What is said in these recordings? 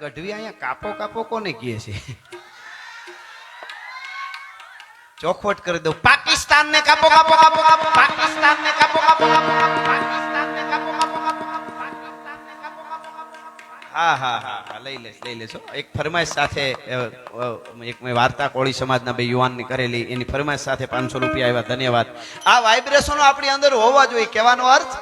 ગઢવી અહીંયા કાપો કાપો કોને કહે છે? ચોખવટ કરી દઉં. પાકિસ્તાન ને કાપો કાપો કાપો કાપો પાકિસ્તાન ને કાપો કાપો હા હા હા લઈ લેશ લઈ લેશો એક ફરમાઈશ સાથે એક મેં વાર્તા કોળી સમાજના બે યુવાનની કરેલી. એની ફરમાઈશ સાથે પાંચસો રૂપિયા આવ્યા ધન્યવાદ. આ વાઇબ્રેશનો આપણી અંદર હોવા જોઈએ, કહેવાનો અર્થ?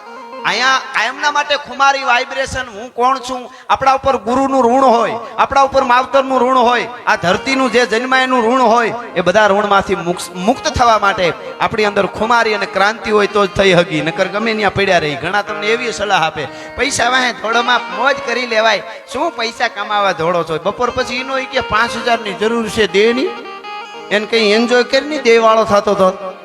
અહીંયા કાયમના માટે ખુમારી વાઇબ્રેશન હું કોણ છું? આપણા ઉપર ગુરુનું ઋણ હોય, આપણા ઉપર માવતરનું ઋણ હોય, આ ધરતીનું જે જન્માયનું ઋણ હોય, એ બધા ઋણમાંથી મુક્ત- થવા માટે આપણી અંદર ખુમારી અને ક્રાંતિ હોય તો જ થઈ હગી. નકર ગમે ત્યાં પડ્યા રહી. ઘણા તમને એવી સલાહ આપે, પૈસા વાહે થોડોમાં મોજ કરી લેવાય. શું પૈસા કમાવા ધોળો છો? બપોર પછી એનો કે પાંચ હજારની જરૂર છે દેહની. એને કંઈ એન્જોય કરીને નહીં? દેહવાળો થતો હતો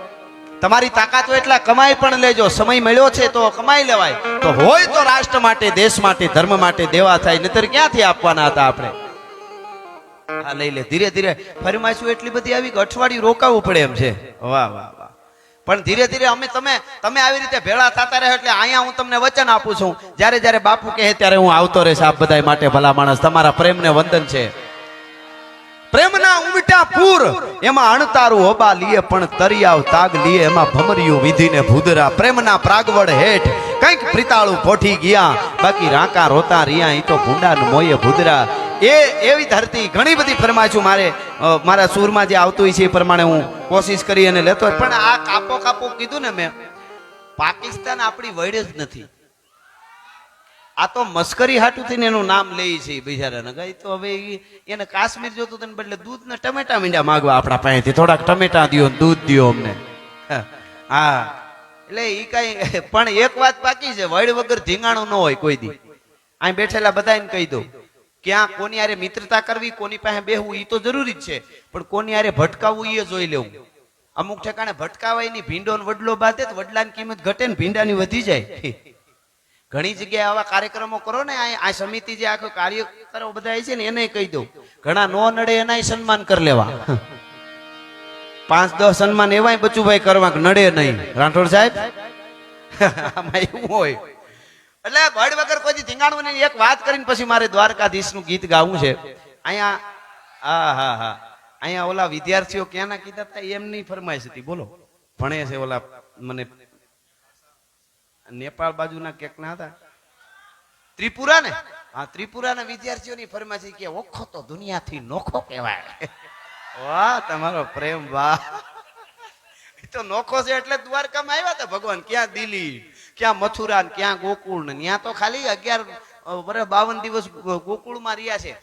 તમારી તાકાત હોય એટલા કમાઈ પણ લેજો. સમય મળ્યો છે તો કમાઈ લેવાય. તો હોય તો રાષ્ટ્ર માટે, દેશ માટે, ધર્મ માટે દેવા થાય, નહીતર ક્યાંથી આપવાના હતા આપણે? હા, લઈ લે. ધીરે ધીરે. ફરમાઈશું એટલી બધી આવી કે અઠવાડિયું રોકાવું પડે એમ છે. વાહ વાહ વાહ. પણ ધીરે ધીરે અમે તમે તમે આવી રીતે ભેળા થતા રહે એટલે અહીંયા હું તમને વચન આપું છું. જ્યારે જ્યારે બાપુ કહે ત્યારે હું આવતો રહેશ. આપ બધા માટે ભલા માણસ. તમારા પ્રેમને વંદન છે. પ્રેમના ઉમટા પૂર. એમાં અણતારું હોબા લીએ, પણ તરિયાવ તાગ લીએ. એમાં ભમરિયું વિધિને ભૂદરા. પ્રેમના પ્રાગવડ હેઠ કંઈક પ્રિતાળું પોઠી ગયા. બાકી રાંકા રોતા રિયા એ તો ભૂંડા મોયે ભૂદરા. એ, એવી ધરતી ઘણી બધી ફરમાઈશું મારે. મારા સૂરમાં જે આવતું હોય છે એ પ્રમાણે હું કોશિશ કરી અને લેતો પણ આ કાપો કાપો કીધું ને મેં, પાકિસ્તાન આપણી વડે જ નથી. આ તો મસ્કરી હાટું થઈને એનું નામ લે છે બિચારાને. કઈ તો હવે એને કાશ્મીર જોતું તેને બદલે દૂધ ને ટમેટા મીંડા માગવા આપણા પાસેથી. થોડાક ટમેટા દ્યો દૂધ દ્યો અમને. હા એટલે એ કઈ, પણ એક વાત બાકી છે, વડ વગર ધીંગાણું ન હોય કોઈ દી. અહીં બેઠેલા બધાને કહી દઉં. ક્યાં કોની આરે મિત્રતા કરવી, કોની પાસે બેહવું એ તો જરૂરી જ છે. પણ કોની હારે ભટકાવવું એ જોઈ લેવું. અમુક ઠેકાણે ભટકાવાયની ભીંડો વડલો બાંધે તો વડલાની કિંમત ઘટે ને ભીંડાની વધી જાય. ઘણી જગ્યાએ આવા કાર્યક્રમો કરો ને, આ સમિતિ જે આખો કાર્યકરો બધા છે ને એને કહી દઉં. ઘણા નો નડે એનાય સન્માન કરી લેવા. પાંચ દસ સન્માન એવાય બચુભાઈ કરવા નડે નહીં. રાઠોડ સાહેબ? આમાં એવું હોય. એટલે ભડ વગર કોઈ ધીંગાણું નહીં. એક વાત કરીને પછી મારે દ્વારકાધીશનું ગીત ગાવું છે. અહીંયા હા હા હા. અહીંયા ઓલા વિદ્યાર્થીઓ ક્યાંના કીધા હતા? એમની ફરમાઈશ હતી. બોલો. ભણે છે ઓલા મને નેપાળ બાજુના કેક ના હતા? ત્રિપુરા ને હા ત્રિપુરાના વિદ્યાર્થીઓની ફરમાસી કે ઓખો તો દુનિયાથી નોખો કહેવાય. વાહ તમારો પ્રેમ વાહ. એ તો નોખો છે એટલે દ્વારકામાં આવ્યા હતા ભગવાન. ક્યાં દિલ્હી ક્યાં મથુરા ને ક્યાં ગોકુળ ને ત્યાં તો ખાલી અગિયાર વર્ષ બાવન દિવસ ગોકુળમાં રહ્યા છે.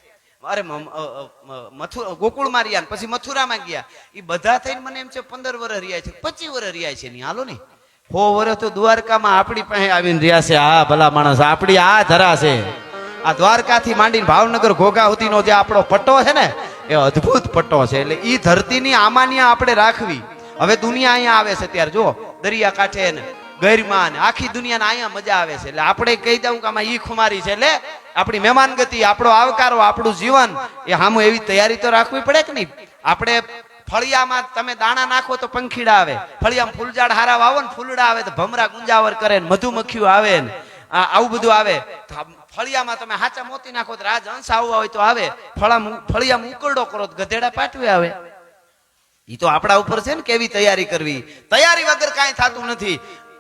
અરે મથુ ગોકુળમાં રહ્યા પછી મથુરામાં ગયા. એ બધા થઈને મને એમ છે પંદર વર્ષ રહ્યા છે પચીસ વર્ષ રહ્યા છે ની હાલો ને. હો વર્ષ તો દ્વારકામાં આપણી પાસે આવીને રહ્યા છે. આ ભલા માણસ, આપણી આ ધરા છે. આ દ્વારકાથી માંડીને ભાવનગર ઘોઘા સુધીનો જે આપણો પટ્ટો છે ને, એ અદ્ભુત પટ્ટો છે. એટલે એ ધરતીની આમાની આપણે રાખવી. હવે દુનિયા અહીંયા આવે છે ત્યારે જો દરિયા કાંઠે ને ગરમા ને, આખી દુનિયાને અહીંયા મજા આવે છે. એટલે આપણે કહી દઉં કે આમાં ઈ ખુમારી છે. એટલે આપણી મહેમાન ગતિ આપણો આવકારો, આપણું જીવન, એ સામું એવી તૈયારી તો રાખવી પડે કે નહીં? આપણે ફળિયામાં તમે દાણા નાખો તો પંખીડા આવે. ફળિયામાં ફૂલઝાડ હારા વાવો ને ફૂલડા આવે તો ભમરા ગુંજાવર કરે ને મધુમક્ખીઓ આવે ને. આવું બધું આવે. ફળિયામાં તમે હાચા મોતી નાખો તો રાજ અંશ આવવા હોય તો આવે. ફળા ફળિયામાં ઉકરડો કરો તો ગધેડા પાટવે આવે. એ તો આપણા ઉપર છે ને કેવી તૈયારી કરવી. તૈયારી વગર કાંઈ થતું નથી.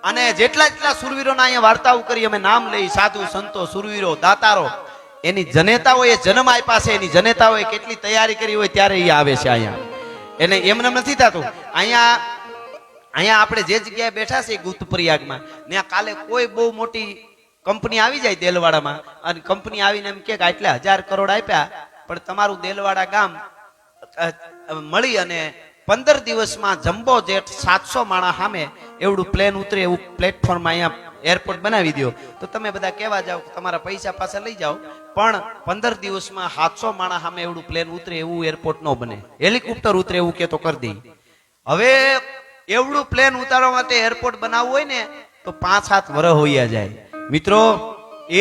અને જેટલા જેટલા સુરવીરોના અહીંયા વાર્તાઓ કરી અમે નામ લઈ, સાધુ, સંતો, સુરવીરો, દાતારો, એની જનેતાઓએ જન્મ આપ્યા છે, એની જનેતાઓએ કેટલી તૈયારી કરી હોય ત્યારે એ આવે છે અહીંયા. એને એમને નથી થતું. અહીંયા અહીંયા આપણે જે જગ્યાએ બેઠા છે ગુપ્ત પ્રયાગમાં, ત્યાં કાલે કોઈ બહુ મોટી કંપની આવી જાય દેલવાડામાં, અને કંપની આવીને એમ કે આટલા હજાર કરોડ આપ્યા, પણ તમારું દેલવાડા ગામ મળી અને પંદર દિવસમાં જમ્બો જેટ સાતસો માણા સામે એવડું પ્લેન ઉતરે એવું પ્લેટફોર્મ અહીંયા એરપોર્ટ બનાવી દો તો તમે બધા કહેવા જાઓ તમારા પૈસા પાસે લઈ જાઓ. પણ પંદર દિવસમાં સાતસો માણા સામે એવડું પ્લેન ઉતરે એવું એરપોર્ટ ન બને. હેલિકોપ્ટર ઉતરે એવું કે તો કરી દઈ હવે એવડું પ્લેન ઉતારવા માટે એરપોર્ટ બનાવવું હોય ને, તો પાંચ સાત વર્ષ હોઈયા જાય. મિત્રો,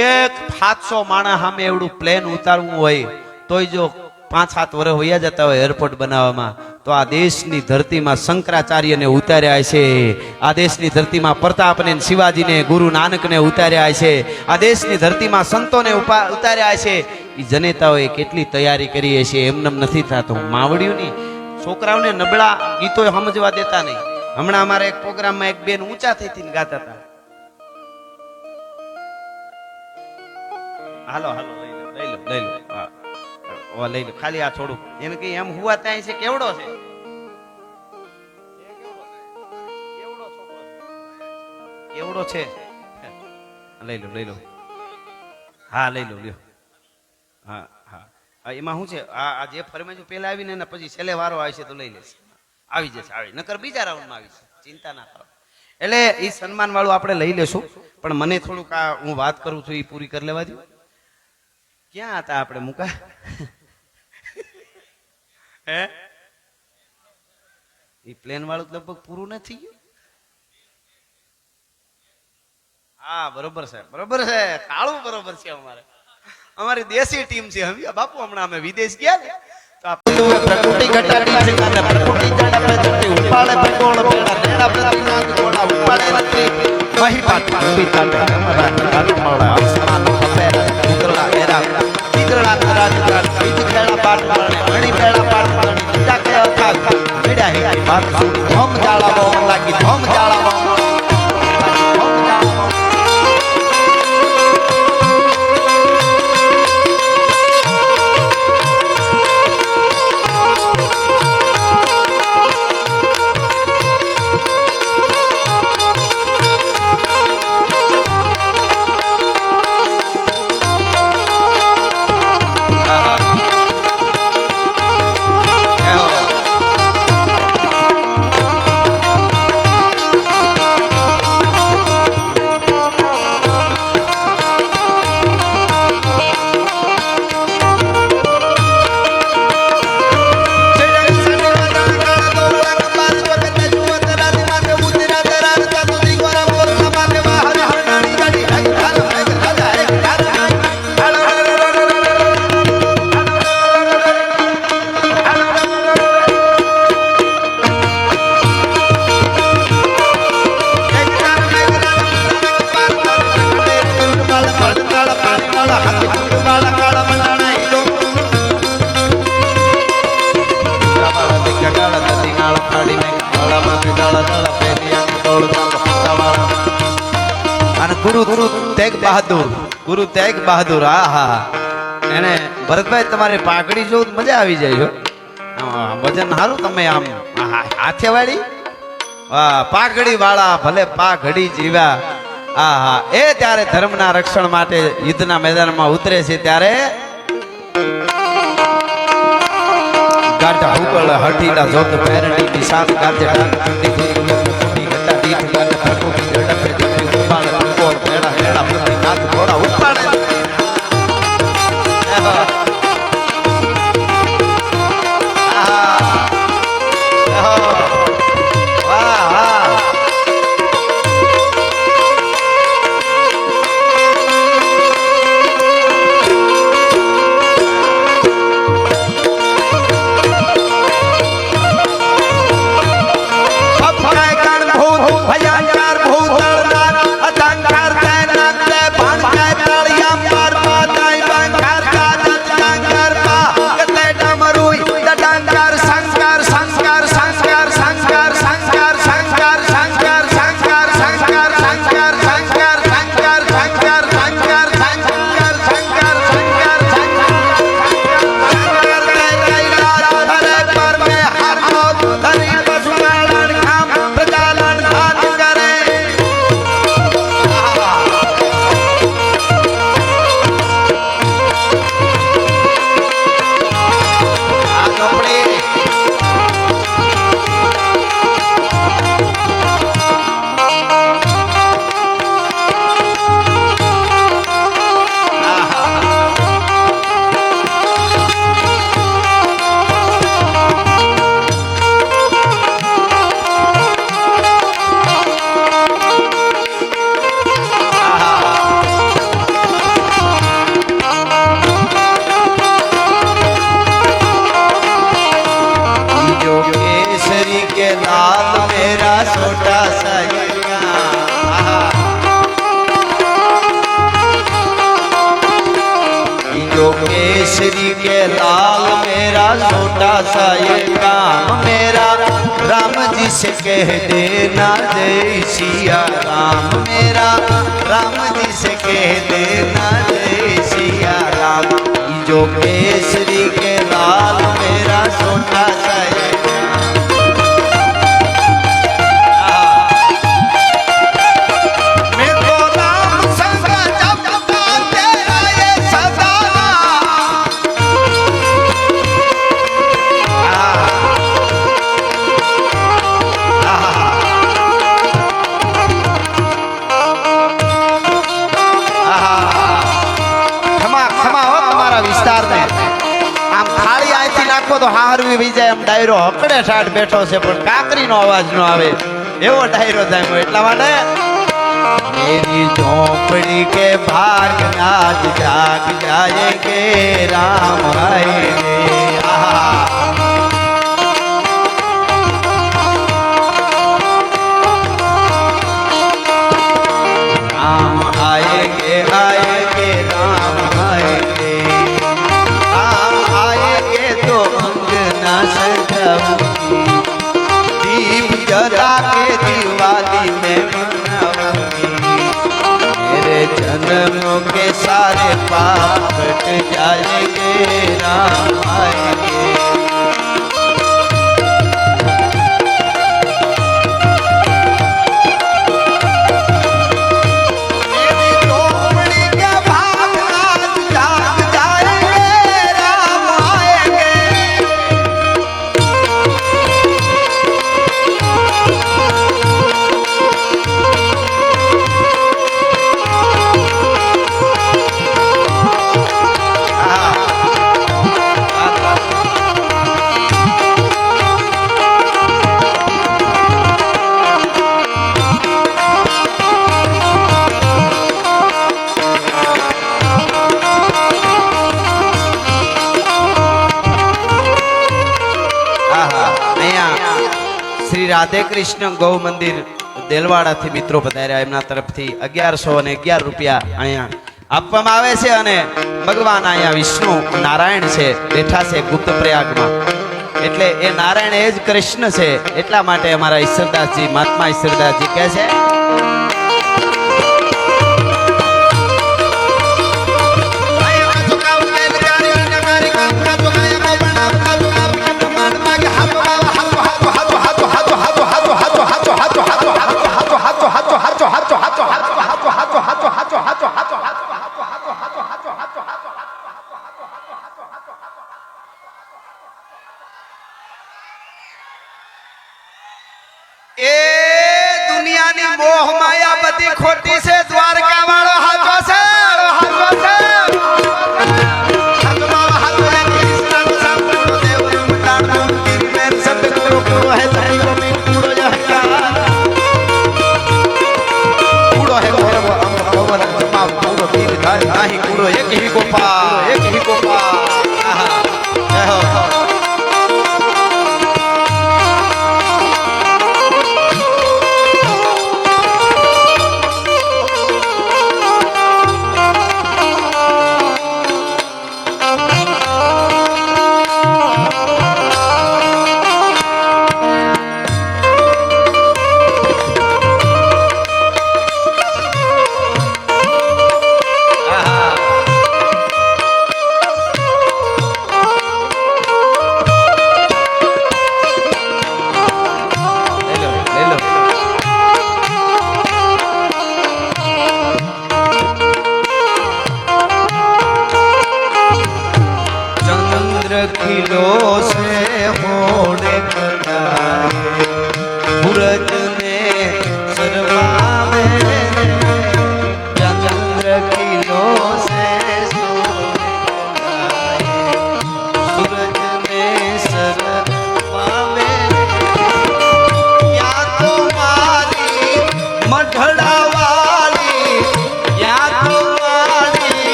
એક સાતસો માણા સામે એવડું પ્લેન ઉતારવું હોય, તોય જો પાંચ સાત વર્ષ હોઈયા જતા હોય એરપોર્ટ બનાવવામાં તો આ દેશની ધરતીમાં શંકરાચાર્યને ઉતાર્યા છે. આ દેશની ધરતીમાં પ્રતાપને શિવાજીને, ગુરુ નાનકને ઉતાર્યા છે. આ દેશની ધરતીમાં સંતોને ઉતાર્યા છે. એ જનેતાઓએ કેટલી તૈયારી કરી છે એમનેમ નથી થતું. માવડિયું છોકરાઓને નબળા ગીતો સમજવા દેતા નહીં. હમણાં અમારા એક પ્રોગ્રામમાં એક બેન ઊંચા થઈ થઈને ગાતા હતા. હાલો હાલો, લઈ લો લઈ લો લઈ લો. ઓ લઈ લો ખાલી આ થોડુંક. એને કે એમ હુવા ત્યાં છે, કેવડો છે? કેવડો છે? લઈ લો લઈ લો. હા, લઈ લો, લ્યો. હા હા. એમાં શું છે? આ આ જે ફરમાઈશ પેલા આવીને ને પછી છેલ્લે વારો આવશે તો લઈ લેશે. આવી જશે, આવી. નકર બીજા રાઉન્ડમાં આવી જશે. ચિંતા ના કરો. એટલે એ સન્માન વાળું આપણે લઈ લેશું. પણ મને થોડુંક આ હું વાત કરું છું એ પૂરી કરી લેવા દઉં ક્યાં હતા આપણે, મુકા? હે એ પ્લેન વાળું લગભગ પૂરું નથી ગયું હા બરોબર છે બરોબર છે કાળું બરોબર છે અમારે અમારી દેશી ટીમ છે હવે બાપુ હમણાં અમે વિદેશ ગયા ને તો આ પ્રકૃતિ ઘટાડી છે અને પ્રકૃતિ જાણે પ્રકૃતિ ઉપાડે પ્રકોળ પેડા નેડા પ્રતિનાદ ગોળા ઉપાડે નથી મહી પાટ પિતા અમારા કાળું મળે આસમાન પપેરા ઉતરડા એરા તીગરડા તરાજ તરાજ બીજ ખેડા પાટ સુડ ધમ જાળાવો લાગી ધમ તેગ બહાદુર. ગુરુ તેગ બહાદુર. આ હા એને ભરતભાઈ, તમારી પાઘડી જોઉં મજા આવી જાય વજન સારું તમે આમ હાથે વાળી? પાઘડી વાળા ભલે પાઘડી જીવ્યા આ હા એ ત્યારે ધર્મના રક્ષણ માટે યુદ્ધના મેદાનમાં ઉતરે છે ત્યારે ગાઢા હુકળ હઠીલા જોત પહેરણી નિશાન ગાજે केसरी के लाल मेरा छोटा सा ये काम मेरा। राम जी से कह देना जय सिया राम मेरा। राम जी से कह देना जय सिया राम। जो केसरी के लाल मेरा छोटा सा ये ડાયરો હકડે ઠાઠ બેઠો છે, પણ કાકરી નો અવાજ નો આવે. એવો ડાયરો થાય એટલા માટે મેરી ઝોપડી કે ભાગનાથ જાગ જાય કે રામ હરે આહા. जन्म के सारे पाप कट जाएंगे राम રાધે કૃષ્ણ ગૌ મંદિર દેલવાડાથી મિત્રો પધાર્યા એમના તરફથી અગિયારસો અને અગિયાર રૂપિયા અહીંયા આપવામાં આવે છે અને ભગવાન અહીંયા વિષ્ણુ નારાયણ છે, બેઠા છે ગુપ્ત પ્રયાગમાં. એટલે એ નારાયણ એ જ કૃષ્ણ છે, એટલા માટે અમારા ઈશ્વરદાસજી, મહાત્મા ઈશ્વરદાસજી કહે છે મોહ માયા બધી ખોટી છે દ્વારકા વાળો હાચો છે હાચો છે હાથમાં હાથ